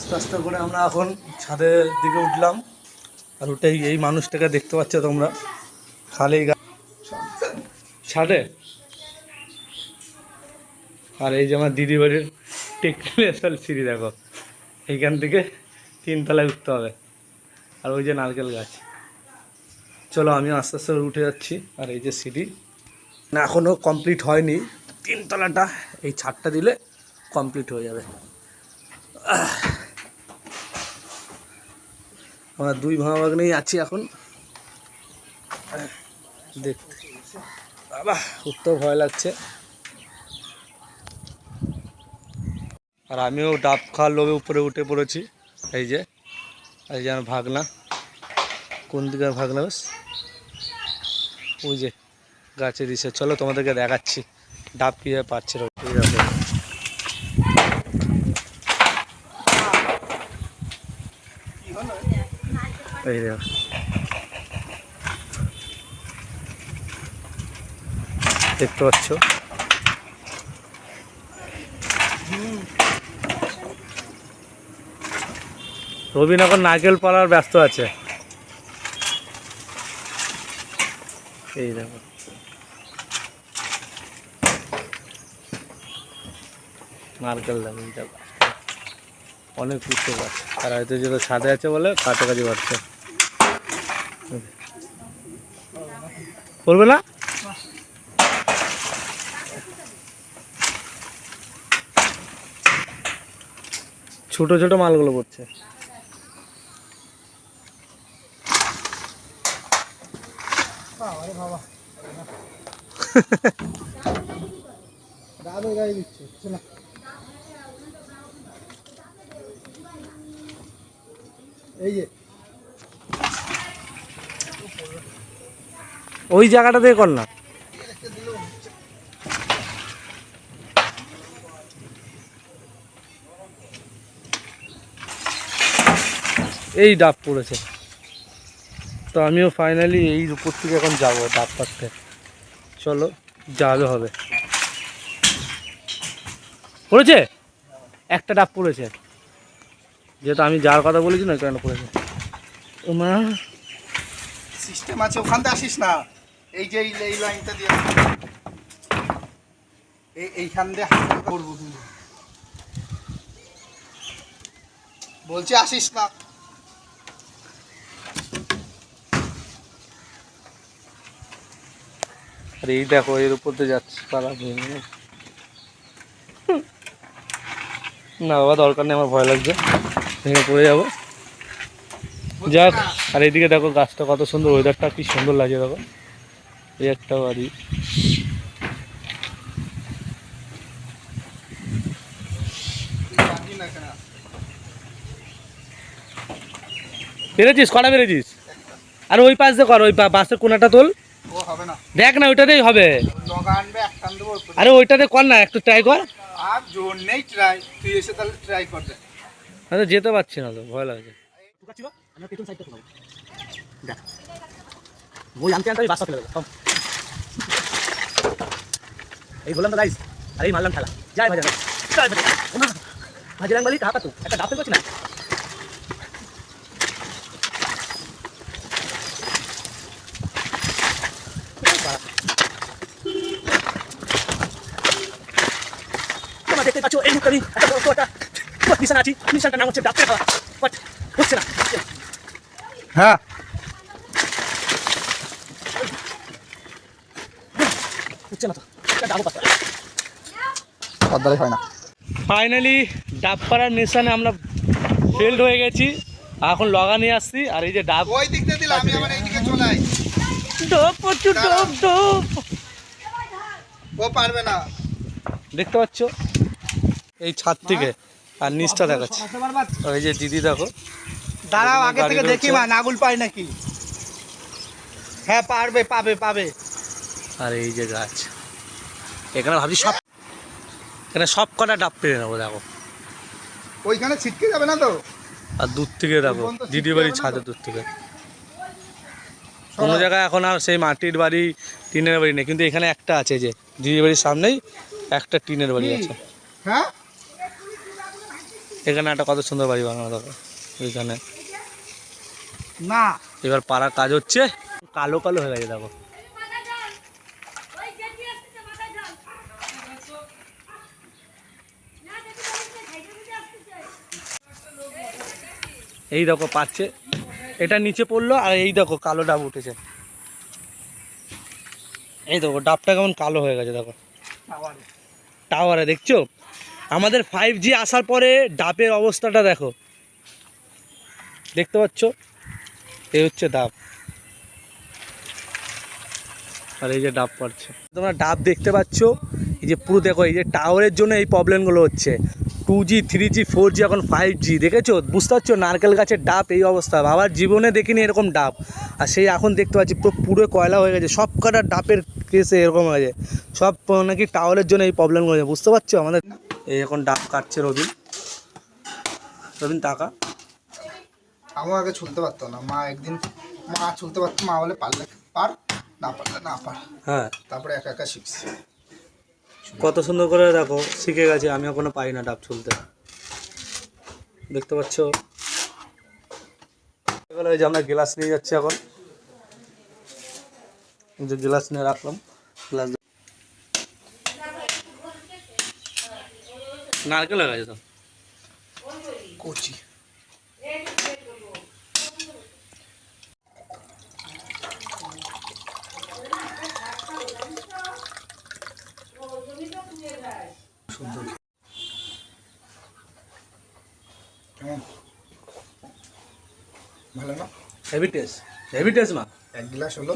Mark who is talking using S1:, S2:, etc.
S1: আস্তে আস্তে করে আমরা এখন ছাদের দিকে উঠলাম। আর উঠেই এই মানুষটাকে দেখতে পাচ্ছ তোমরা। খালি ছাদে? আর এই যে আমার দিদি বাড়ির টেকনিক্যাল সিঁড়ি, দেখো। এইখান থেকে তিনতলায় উঠতে হবে। আর ওই যে নারকেল গাছ। চলো আমি আস্তে আস্তে উঠে যাচ্ছি। আর এই যে সিঁড়ি। না এখনও কমপ্লিট হয়নি। তিনতলাটা এই ছাদটা দিলে কমপ্লিট হয়ে যাবে। আমরা দুই ভাঙা আছি এখন। দেখতে বাবা উঠতেও ভয় লাগছে। আর আমিও ডাব খাওয়ার লোভে উপরে উঠে পড়েছি। এই যে এই যে আমার ভাগনা। কোন দিকে ভাগনা বেশ? ওই যে গাছে দিছে চলো তোমাদেরকে দেখাচ্ছি, ডাব কীভাবে পাচ্ছে। এই দেখো। এই দেখো দেখতে পাচ্ছ রবিন এখন নারকেল পাড়ার ব্যস্ত আছে। এই দেখো। নারকেল দেখো অনেক উঠতে পারছে আর হয়তো যেটা ছাদে আছে বলে কাছাকাছি পাচ্ছে করবে না? ছোট ছোট মালগুলো পড়ছে।
S2: এই যে
S1: ওই জায়গাটা দিয়ে কর না। এই ডাব পড়েছে। তো আমিও ফাইনালি এই উপর থেকে এখন যাব ডাব পাততে চলো, যাবে হবে। পড়েছে? একটা ডাব পড়েছে। যেহেতু আমি যার কথা বলেছি না, কেন পড়েছে? মা।
S2: সিস্টেম আছে, ওখান থেকে আসিস না। এই যে এই লাইনটা দিয়ে এই এইখান দিয়ে করব কিন্তু। বলছি আসিস না।
S1: আর এই দেখো, এর উপর দিয়ে যাচ্ছে, পালা ভেঙে না, বাবা, দরকার নেই, আমার ভয় লাগছে। ভেঙে পড়ে যাব। যাক আর এইদিকে দেখো গাছটা কত সুন্দর ওয়েদারটা কি সুন্দর লাগছে দেখো। এই একটা বাড়ি। পেরেছিস? কটা পেরেছিস? আর ওই পাশ দিয়ে কর ওই পা- বাসের কোনাটা তোল। দেখ না ওইটাতেই হবে। আরে ওইটাতে কর না একটু ট্রাই কর।
S2: আর জোর নেই ট্রাই তুই এসে তাহলে ট্রাই কর। দে
S1: যেতে পারছি না তো ভয় লাগছে।
S3: ওই আনতে আনতে আমি বাসটা ফেলে দেবো কম। এই বললাম তো গাইস আর এই মারলাম খেলা যাই ভাজা যাই ভাজা ভাজা রাং বালি তো। একটা ডাব ফেলতে পারছি না দেখতে পাচ্ছ এই মুখটা আমি একটা বড় একটা নিশান আছি। নিশানটার নাম হচ্ছে ডাব ফেলা বাট হচ্ছে না।
S2: হ্যাঁ। পদ্মারে হয় না।
S1: ফাইনালি ডাব পাড়ার মিশনে আমরা ফেল্ড হয়ে গেছি। এখন লগা নিয়ে আসছি আর এই যে ডাব
S2: ওই দিক দিয়ে দিলে আমি আবার এইদিকে চলে আই।
S1: ডোপ প্রচুর
S2: ও পারবে না।
S1: দেখতে পাচ্ছ? এই ছাদ থেকে আর নিচটা দেখাচ্ছে। আর এই যে দিদি দেখো।
S2: দাঁড়াও আগে থেকে দেখি। মা নাগুল পাই নাকি? হ্যাঁ পারবে পাবে পাবে।
S1: আর এই যে গাছ। এখানে ভাবছি সব এখানে সব কটা ডাব পেরে নেব দেখো।
S2: ওইখানে ছিটকে যাবে না তো?
S1: আর দূর থেকে দেখো দিদি
S2: ছিটকে
S1: বাড়ি
S2: যাবে
S1: ছাদের
S2: তো?
S1: দূর থেকে। কোনো জায়গায় এখন আর সেই মাটির বাড়ি টিনের বাড়ি নেই। কিন্তু এখানে একটা আছে যে দিদি বাড়ির সামনেই একটা টিনের বাড়ি আছে।
S2: হ্যাঁ?
S1: এখানে একটা কত সুন্দর বাড়ি বানানো দেখো ওইখানে
S2: না।
S1: এবার পাড়ার কাজ হচ্ছে। কালো কালো হয়ে গেছে, দেখো। এই দেখো পাচ্ছে। এটা নিচে পড়ল আর এই দেখো কালো ডাব উঠেছে। এই দেখো, ডাবটা কেমন কালো হয়ে গেছে, দেখো। টাওয়ারে, দেখছ? আমাদের ফাইভ জি আসার পরে ডাবের অবস্থাটা দেখো। দেখতে পাচ্ছ? এই হচ্ছে ডাব। আর এই যে ডাব পড়ছে। তোমরা ডাব দেখতে পাচ্ছ? এই যে পুরো দেখো, এই যে টাওয়ারের জন্য এই প্রবলেমগুলো হচ্ছে। Two G three G four G এখন ফাইভ জি দেখেছ? বুঝতে পারছ? নারকেল গাছের ডাব এই অবস্থা। বাবার জীবনে দেখিনি এরকম ডাব। আর সেই এখন দেখতে পাচ্ছি, পুরো পুরো কয়লা হয়ে গেছে। সব কটা ডাবের কেসে এরকম হয়ে গেছে। সব নাকি টাওয়ারের জন্য এই প্রবলেমগুলো বুঝতে পারছ? আমাদের এই এখন ডাব কাটছে রবিন। রবিন, টাকা।
S2: আমার আগে ছুলতে পারতো না। মা একদিন মা ছুলতে পারতো মা বলে পারলে পার না পারলে না পার।
S1: হ্যাঁ।
S2: তারপরে একা একা শিখছি।
S1: কত সুন্দর করে দেখো শিখে গেছে আমি এখনও পাই না ডাব ছুলতে দেখতে পাচ্ছ? যে আমরা গ্লাস নিয়ে যাচ্ছি এখন। যে গ্লাস নিয়ে রাখলাম। গ্লাস নারকেল গেছে তো?
S2: কচি। না?
S1: হেভি টেস্ট হেভি টেস্ট মা
S2: এক গ্লাস হলো